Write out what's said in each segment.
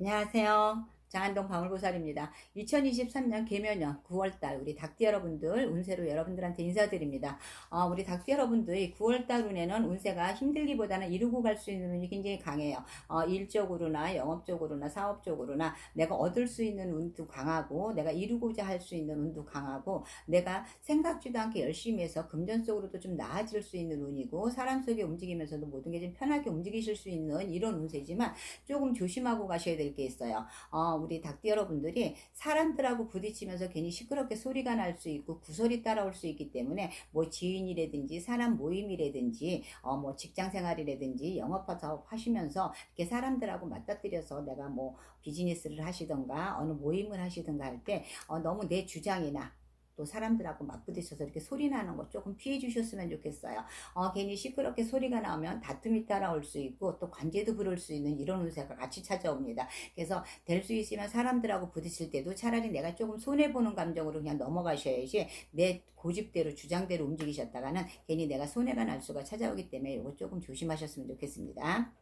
안녕하세요. 장안동 방울보살입니다. 2023년 개면년 9월달 우리 닭띠 여러분들 운세로 여러분들한테 인사드립니다. 어, 우리 닭띠 여러분들이 9월달 운에는 운세가 힘들기보다는 이루고 갈 수 있는 운이 굉장히 강해요. 어, 일적으로나 영업적으로나 사업적으로나 내가 얻을 수 있는 운도 강하고 내가 이루고자 할 수 있는 운도 강하고 내가 생각지도 않게 열심히 해서 금전적으로도 좀 나아질 수 있는 운이고 사람 속에 움직이면서도 모든 게 좀 편하게 움직이실 수 있는 이런 운세지만 조금 조심하고 가셔야 될 게 있어요. 어, 우리 닭띠 여러분들이 사람들하고 부딪히면서 괜히 시끄럽게 소리가 날 수 있고 구설이 따라올 수 있기 때문에 뭐 지인이라든지 사람 모임이라든지 어, 뭐 직장 생활이라든지 영업 사업 하시면서 이렇게 사람들하고 맞닥뜨려서 내가 뭐 비즈니스를 하시던가 어느 모임을 하시던가 할 때 어, 너무 내 주장이나 또 사람들하고 맞부딪혀서 이렇게 소리 나는 거 조금 피해 주셨으면 좋겠어요. 어, 괜히 시끄럽게 소리가 나오면 다툼이 따라올 수 있고 또 관제도 부를 수 있는 이런 운세가 같이 찾아옵니다. 그래서 될 수 있으면 사람들하고 부딪힐 때도 차라리 내가 조금 손해보는 감정으로 그냥 넘어가셔야지 내 고집대로 주장대로 움직이셨다가는 괜히 내가 손해가 날 수가 찾아오기 때문에 이거 조금 조심하셨으면 좋겠습니다.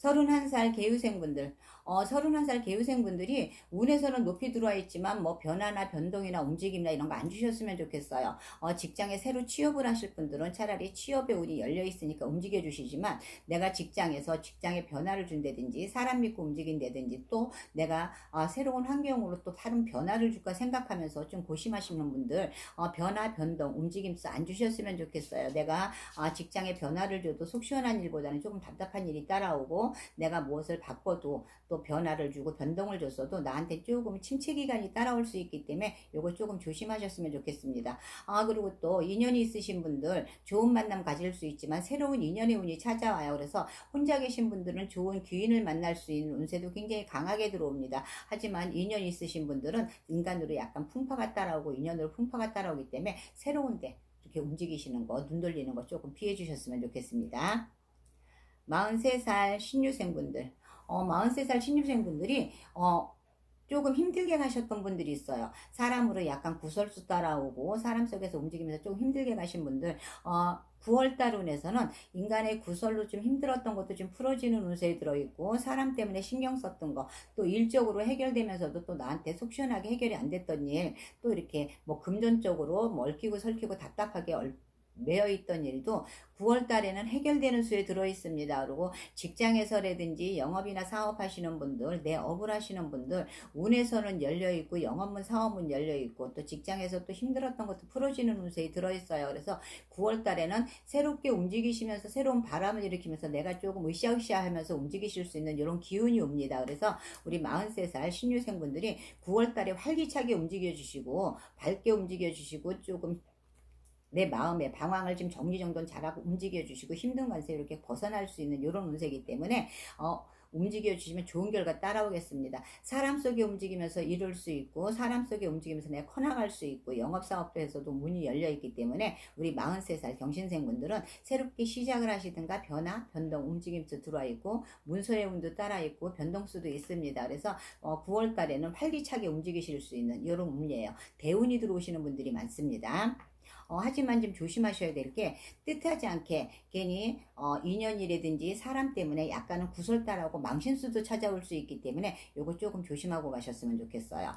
31살 개유생분들, 어, 31살 개유생분들이 운에서는 높이 들어와 있지만 뭐 변화나 변동이나 움직임이나 이런 거 안 주셨으면 좋겠어요. 어, 직장에 새로 취업을 하실 분들은 차라리 취업의 운이 열려 있으니까 움직여 주시지만 내가 직장에서 직장에 변화를 준다든지 사람 믿고 움직인다든지 또 내가 어, 새로운 환경으로 또 다른 변화를 줄까 생각하면서 좀 고심하시는 분들 어, 변화, 변동, 움직임수 안 주셨으면 좋겠어요. 내가 어, 직장에 변화를 줘도 속 시원한 일보다는 조금 답답한 일이 따라오고 내가 무엇을 바꿔도 또 변화를 주고 변동을 줬어도 나한테 조금 침체 기간이 따라올 수 있기 때문에 요거 조금 조심하셨으면 좋겠습니다. 아 그리고 또 인연이 있으신 분들 좋은 만남 가질 수 있지만 새로운 인연의 운이 찾아와요. 그래서 혼자 계신 분들은 좋은 귀인을 만날 수 있는 운세도 굉장히 강하게 들어옵니다. 하지만 인연이 있으신 분들은 인간으로 약간 풍파가 따라오고 인연으로 풍파가 따라오기 때문에 새로운데 이렇게 움직이시는 거, 눈 돌리는 거 조금 피해 주셨으면 좋겠습니다. 43살 신유생분들, 어, 43살 신유생분들이, 어, 조금 힘들게 가셨던 분들이 있어요. 사람으로 약간 구설수 따라오고, 사람 속에서 움직이면서 조금 힘들게 가신 분들, 어, 9월달 운에서는 인간의 구설로 좀 힘들었던 것도 좀 풀어지는 운세에 들어있고, 사람 때문에 신경 썼던 거, 또 일적으로 해결되면서도 또 나한테 속 시원하게 해결이 안 됐던 일, 또 이렇게 뭐 금전적으로 뭐 얽히고 설키고 답답하게 얼, 매여 있던 일도 9월 달에는 해결되는 수에 들어 있습니다. 그리고 직장에서라든지 영업이나 사업하시는 분들, 내 업을 하시는 분들, 운에서는 열려 있고 영업문, 사업문 열려 있고 또 직장에서 또 힘들었던 것도 풀어지는 운세에 들어 있어요. 그래서 9월 달에는 새롭게 움직이시면서 새로운 바람을 일으키면서 내가 조금 으쌰으쌰 하면서 움직이실 수 있는 이런 기운이 옵니다. 그래서 우리 43살 신유생분들이 9월 달에 활기차게 움직여 주시고 밝게 움직여 주시고 조금 내 마음의 방황을 좀 정리정돈 잘하고 움직여 주시고 힘든 관세 이렇게 벗어날 수 있는 이런 운세이기 때문에 어, 움직여 주시면 좋은 결과 따라오겠습니다. 사람 속에 움직이면서 이룰 수 있고 사람 속에 움직이면서 내가 커나갈 수 있고 영업사업도 해서도 문이 열려 있기 때문에 우리 43살 경신생분들은 새롭게 시작을 하시든가 변화, 변동, 움직임도 들어와 있고 문서의 운도 따라 있고 변동수도 있습니다. 그래서 어, 9월 달에는 활기차게 움직이실 수 있는 이런 운이에요. 대운이 들어오시는 분들이 많습니다. 어, 하지만 좀 조심하셔야 될 게 뜻하지 않게 괜히 어, 인연이라든지 사람 때문에 약간은 구설 따라오고 망신수도 찾아올 수 있기 때문에 요거 조금 조심하고 가셨으면 좋겠어요.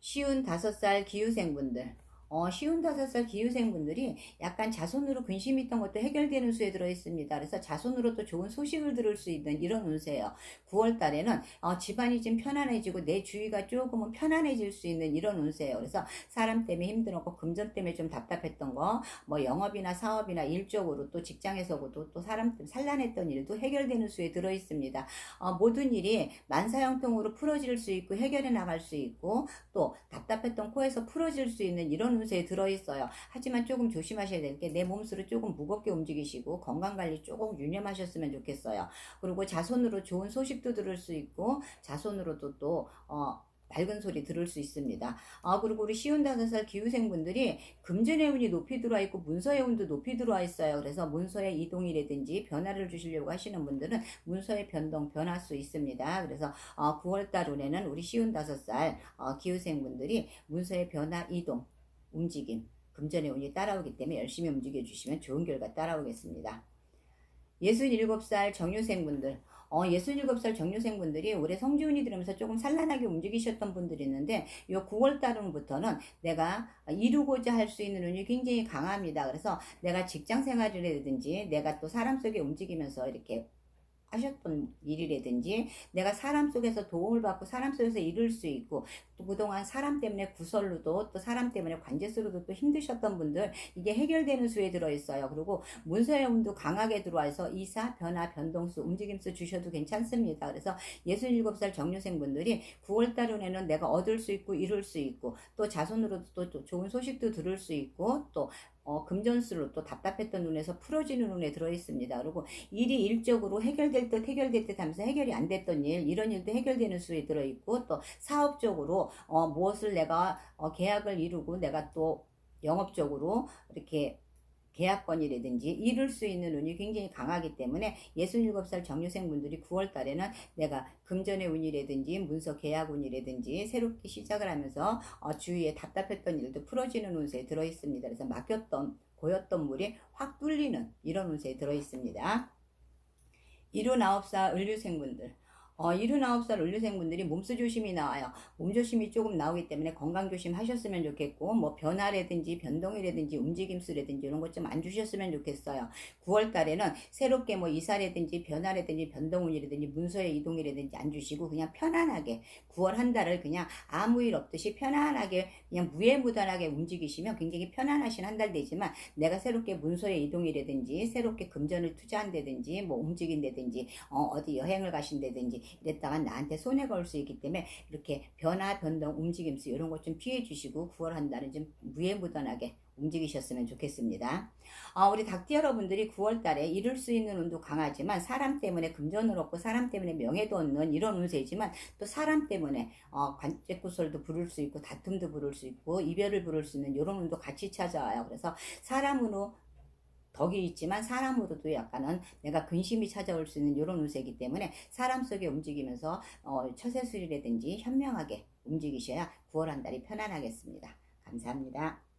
쉬운 다섯 살 기후생분들 어, 쉬운 다섯 살 기후생분들이 약간 자손으로 근심이 있던 것도 해결되는 수에 들어있습니다. 그래서 자손으로 또 좋은 소식을 들을 수 있는 이런 운세예요. 9월 달에는 어, 집안이 좀 편안해지고 내 주위가 조금은 편안해질 수 있는 이런 운세예요. 그래서 사람 때문에 힘들었고 금전 때문에 좀 답답했던 거, 뭐 영업이나 사업이나 일적으로 또 직장에서도 또 사람 때문에 산란했던 일도 해결되는 수에 들어있습니다. 어, 모든 일이 만사형통으로 풀어질 수 있고 해결해 나갈 수 있고 또 답답했던 코에서 풀어질 수 있는 이런 운세에 들어있어요. 하지만 조금 조심하셔야 될 게 내 몸수를 조금 무겁게 움직이시고 건강관리 조금 유념하셨으면 좋겠어요. 그리고 자손으로 좋은 소식도 들을 수 있고 자손으로도 또 어, 밝은 소리 들을 수 있습니다. 아, 그리고 우리 쉬운 다섯 살 기후생분들이 금전의 운이 높이 들어와 있고 문서의 운도 높이 들어와 있어요. 그래서 문서의 이동이라든지 변화를 주시려고 하시는 분들은 문서의 변동, 변할 수 있습니다. 그래서 어, 9월달 운에는 우리 쉬운 다섯 살 어, 기후생분들이 문서의 변화, 이동, 움직임, 금전의 운이 따라오기 때문에 열심히 움직여 주시면 좋은 결과 따라오겠습니다. 67살 정유생분들, 어, 67살 정유생분들이 올해 성지운이 들으면서 조금 산란하게 움직이셨던 분들이 있는데 요 9월 달부터는 내가 이루고자 할 수 있는 운이 굉장히 강합니다. 그래서 내가 직장 생활이라든지 내가 또 사람 속에 움직이면서 이렇게 하셨던 일이라든지 내가 사람 속에서 도움을 받고 사람 속에서 이룰 수 있고 또 그동안 사람 때문에 구설로도 또 사람 때문에 관제스로도 또 힘드셨던 분들 이게 해결되는 수에 들어있어요. 그리고 문서의 운도 강하게 들어와서 이사, 변화, 변동수, 움직임수 주셔도 괜찮습니다. 그래서 67살 정유생 분들이 9월달 운에는 내가 얻을 수 있고 이룰 수 있고 또 자손으로도 또, 또 좋은 소식도 들을 수 있고 또 어, 금전수로 또 답답했던 눈에서 풀어지는 눈에 들어있습니다. 그리고 일이 일적으로 해결될 듯 해결될 듯 하면서 해결이 안 됐던 일, 이런 일도 해결되는 수에 들어있고 또 사업적으로 어, 무엇을 내가 어, 계약을 이루고 내가 또 영업적으로 이렇게 계약권이라든지 이룰 수 있는 운이 굉장히 강하기 때문에 67살 정유생 분들이 9월 달에는 내가 금전의 운이라든지 문서 계약 운이라든지 새롭게 시작을 하면서 어, 주위에 답답했던 일도 풀어지는 운세에 들어 있습니다. 그래서 막혔던 고였던 물이 확 뚫리는 이런 운세에 들어 있습니다. 79살 을류생분들 어, 79살 을류생분들이 몸수 조심이 나와요. 몸 조심이 조금 나오기 때문에 건강 조심 하셨으면 좋겠고, 뭐 변화라든지 변동이라든지 움직임수라든지 이런 것 좀 안 주셨으면 좋겠어요. 9월 달에는 새롭게 뭐 이사라든지 변화라든지 변동운이라든지 문서의 이동이라든지 안 주시고 그냥 편안하게 9월 한 달을 그냥 아무 일 없듯이 편안하게 그냥 무해무단하게 움직이시면 굉장히 편안하신 한 달 되지만 내가 새롭게 문서의 이동이라든지 새롭게 금전을 투자한다든지 뭐 움직인다든지 어, 어디 여행을 가신다든지 이랬다가 나한테 손해가 올수 있기 때문에 이렇게 변화, 변동, 움직임수 이런 것 좀 피해 주시고 9월 한 달은 좀 무해무단하게 움직이셨으면 좋겠습니다. 아, 우리 닭띠 여러분들이 9월 달에 이룰 수 있는 운도 강하지만 사람 때문에 금전을 얻고 사람 때문에 명예도 얻는 이런 운세이지만 또 사람 때문에 어, 관제구설도 부를 수 있고 다툼도 부를 수 있고 이별을 부를 수 있는 이런 운도 같이 찾아와요. 그래서 사람으로 덕이 있지만 사람으로도 약간은 내가 근심이 찾아올 수 있는 이런 운세이기 때문에 사람 속에 움직이면서 어, 처세술이라든지 현명하게 움직이셔야 9월 한 달이 편안하겠습니다. 감사합니다.